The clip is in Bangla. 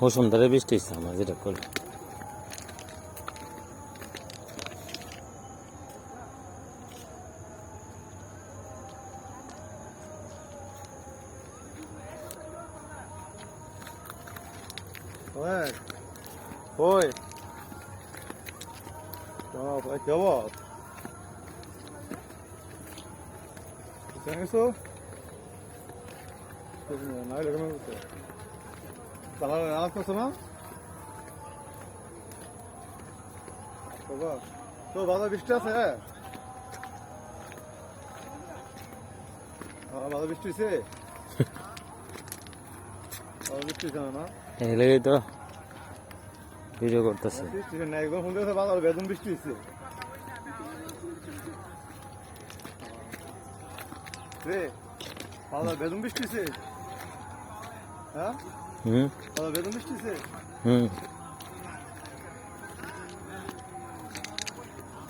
বসুন্ধরে বৃষ্টি হচ্ছে আমার যেটা করলে Oi. Oi. Ja, vad jag var. Sen så. Nej, det না? বাবা তো বাবা বৃষ্টি আছে বাবা বৃষ্টি হয়েছে বৃষ্টি হয়েছে না? এই লেগেই তো ভিডিও করতেছে। বৃষ্টি না একদম বাজার বেদম বৃষ্টি হয়েছে রে বাজার বেদম বৃষ্টি হয়েছে হ্যাঁ হুম বাজার বেদম বৃষ্টি হয়েছে হুম